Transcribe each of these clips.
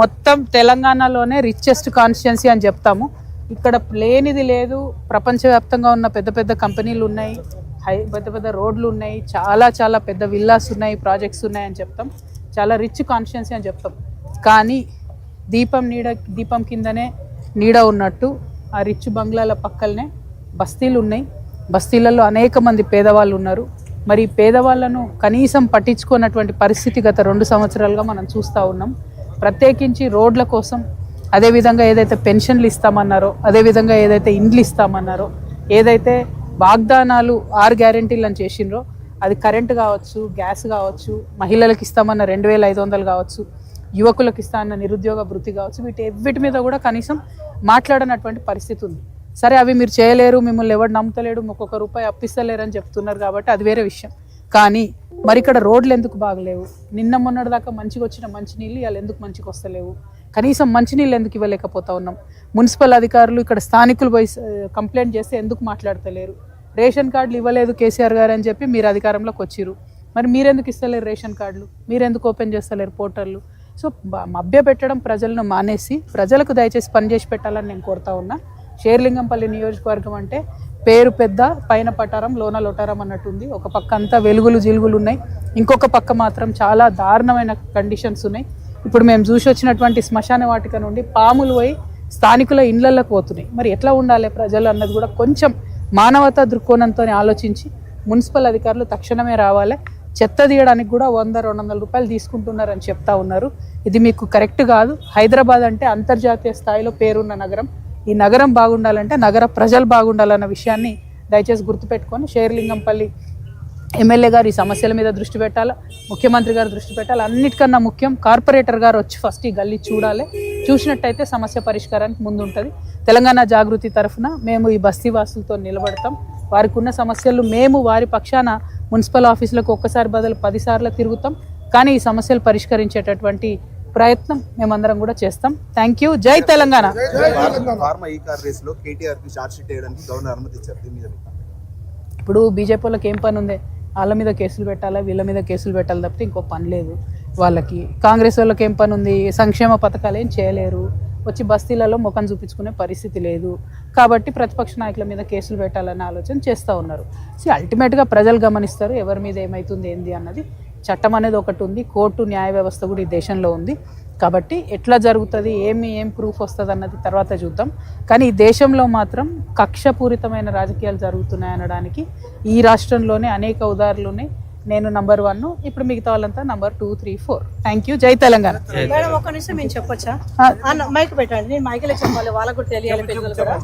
మొత్తం తెలంగాణలోనే richest constituency అని చెప్తాము. ఇక్కడ లేనిది లేదు. ప్రపంచవ్యాప్తంగా ఉన్న పెద్ద పెద్ద కంపెనీలు ఉన్నాయి. హై పెద్ద పెద్ద రోడ్లు ఉన్నాయి. చాలా చాలా పెద్ద విల్లాస్ ఉన్నాయి ప్రాజెక్ట్స్ ఉన్నాయి అని చెప్తాం. చాలా రిచ్ కాన్స్టిట్యున్సీ అని చెప్తాం. కానీ దీపం నీడ దీపం కిందనే నీడ ఉన్నట్టు ఆ రిచ్ బంగ్లాల పక్కలనే బస్తీలు ఉన్నాయి. బస్తీలలో అనేక మంది పేదవాళ్ళు ఉన్నారు. మరి పేదవాళ్ళను కనీసం పట్టించుకున్నటువంటి పరిస్థితి గత రెండు సంవత్సరాలుగా మనం చూస్తూ ఉన్నాం. ప్రత్యేకించి రోడ్ల కోసం అదేవిధంగా ఏదైతే పెన్షన్లు ఇస్తామన్నారో అదేవిధంగా ఏదైతే ఇండ్లు ఇస్తామన్నారో ఏదైతే వాగ్దానాలు ఆరు గ్యారెంటీలు అని చేసిండ్రో అది కరెంట్ కావచ్చు గ్యాస్ కావచ్చు మహిళలకు ఇస్తామన్న రెండు వేల ఐదు వందలు కావచ్చు యువకులకు ఇస్తామన్న నిరుద్యోగ వృత్తి కావచ్చు వీటి ఎవ్విటి మీద కూడా కనీసం మాట్లాడనటువంటి పరిస్థితి ఉంది. సరే అవి మీరు చేయలేరు మిమ్మల్ని ఎవరు నమ్ముతలేడు ఒక్కొక్క రూపాయి అప్పిస్తలేరు అని చెప్తున్నారు కాబట్టి అది వేరే విషయం. కానీ మరి ఇక్కడ రోడ్లు ఎందుకు బాగలేవు? నిన్న మొన్నటి దాకా మంచిగా వచ్చిన మంచినీళ్ళు ఇవాళ ఎందుకు మంచిగా వస్తలేవు? కనీసం మంచినీళ్ళు ఎందుకు ఇవ్వలేకపోతా ఉన్నాం? మున్సిపల్ అధికారులు ఇక్కడ స్థానికులు పోయి కంప్లైంట్ చేస్తే ఎందుకు మాట్లాడతలేరు? రేషన్ కార్డులు ఇవ్వలేదు కేసీఆర్ గారు అని చెప్పి మీరు అధికారంలోకి వచ్చిరు మరి మీరెందుకు ఇస్తలేరు రేషన్ కార్డులు? మీరెందుకు ఓపెన్ చేస్తలేరు పోర్టర్లు సో మభ్య పెట్టడం ప్రజలను మానేసి ప్రజలకు దయచేసి పనిచేసి పెట్టాలని నేను కోరుతా ఉన్నా. షేర్లింగంపల్లి నియోజకవర్గం అంటే పేరు పెద్ద పైన పటారం లోన లొటారం అన్నట్టుంది. ఒక పక్క అంతా వెలుగులు జిలుగులు ఉన్నాయి. ఇంకొక పక్క మాత్రం చాలా దారుణమైన కండిషన్స్ ఉన్నాయి. ఇప్పుడు మేము చూసి వచ్చినటువంటి శ్మశాన వాటిక నుండి పాములు పోయి స్థానికుల ఇండ్లలోకి పోతున్నాయి. మరి ఎట్లా ఉండాలి ప్రజలు అన్నది కూడా కొంచెం మానవతా దృక్కోణంతో ఆలోచించి మున్సిపల్ అధికారులు తక్షణమే రావాలి. చెత్త తీయడానికి కూడా వంద రెండు వందల రూపాయలు తీసుకుంటున్నారని చెప్తా ఉన్నారు. ఇది మీకు కరెక్ట్ కాదు. హైదరాబాద్ అంటే అంతర్జాతీయ స్థాయిలో పేరున్న నగరం. ఈ నగరం బాగుండాలంటే నగర ప్రజలు బాగుండాలన్న విషయాన్ని దయచేసి గుర్తుపెట్టుకొని షేర్లింగంపల్లి ఎమ్మెల్యే గారు ఈ సమస్యల మీద దృష్టి పెట్టాలి ముఖ్యమంత్రి గారు దృష్టి పెట్టాలి అన్నిటికన్నా ముఖ్యం కార్పొరేటర్ గారు వచ్చి ఫస్ట్ ఈ గల్లీ చూడాలి. చూసినట్టయితే సమస్య పరిష్కారానికి ముందుంటుంది. తెలంగాణ జాగృతి తరఫున మేము ఈ బస్తీ వాసులతో నిలబడతాం. వారికి ఉన్న సమస్యలు మేము వారి పక్షాన మున్సిపల్ ఆఫీసులకు ఒక్కసారి బదులు పదిసార్లు తిరుగుతాం. కానీ ఈ సమస్యలు పరిష్కరించేటటువంటి ప్రయత్నం మేమందరం కూడా చేస్తాం. థ్యాంక్ యూ జై తెలంగాణ. ఫార్మా ఈ కార్ రేస్లో కేటీఆర్కి షార్ట్ షీట్ వేయడానికి గవర్నర్ అనుమతి ఇచ్చారు. దీని మీద మీకు ఇప్పుడు బీజేపీ వాళ్ళకి ఏం పని ఉంది? వాళ్ళ మీద కేసులు పెట్టాలా? వీళ్ళ మీద కేసులు పెట్టాలి తప్పితే ఇంకో పని లేదు వాళ్ళకి. కాంగ్రెస్ వాళ్ళకి ఏం పని ఉంది? సంక్షేమ పథకాలు ఏం చేయలేరు. వచ్చి బస్తీలలో ముఖం చూపించుకునే పరిస్థితి లేదు. కాబట్టి ప్రతిపక్ష నాయకుల మీద కేసులు పెట్టాలనే ఆలోచన చేస్తూ ఉన్నారు. సో అల్టిమేట్గా ప్రజలు గమనిస్తారు ఎవరి మీద ఏమవుతుంది ఏంది అన్నది చట్టం అనేది ఒకటి ఉంది కోర్టు న్యాయ వ్యవస్థ కూడా ఈ దేశంలో ఉంది. కాబట్టి ఎట్లా జరుగుతుంది ఏమి ఏం ప్రూఫ్ వస్తుంది అన్నది తర్వాత చూద్దాం. కానీ ఈ దేశంలో మాత్రం కక్షపూరితమైన రాజకీయాలు జరుగుతున్నాయి అనడానికి ఈ రాష్ట్రంలోనే అనేక ఉదాహరణలు ఉన్నాయి నేను నంబర్ వన్ ఇప్పుడు మిగతా వాళ్ళంతా number two three four. Thank you జై తెలంగాణ. మేడం ఒక్క నిమిషం మేము చెప్పొచ్చా? మైక్ పెట్టండి. నేను మైకిలే చెప్పాలి వాళ్ళకు కూడా తెలియాలి పిల్లలు కూడా.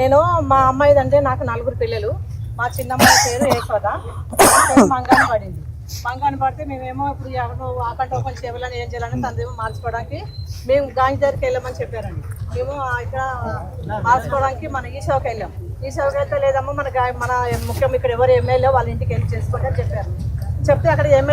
నేను మా అమ్మాయిది అంటే నాకు నలుగురు పిల్లలు. మా చిన్నమ్మాయి పేరు యశోద ఆ పేరు మంగాని పడింది. మంగాని పడితే మేమేమో ఇప్పుడు ఎవరు ఆకంట ఓపెన్ చేయాలని ఏం చేయాలని తనదేమో మార్చుకోవడానికి మేము గాంధీ దగ్గరికి వెళ్ళామని చెప్పారండి. మేము ఇక్కడ మార్చుకోవడానికి మన ఈశోకి వెళ్ళాం. ఈశోకి వెళ్తే లేదమ్మా మన మన ముఖ్యం ఇక్కడ ఎవరు ఎమ్మెల్యే వాళ్ళ ఇంటికి వెళ్ళి చేసుకోండి అని చెప్పారు. చెప్తే అక్కడ ఎమ్మెల్యే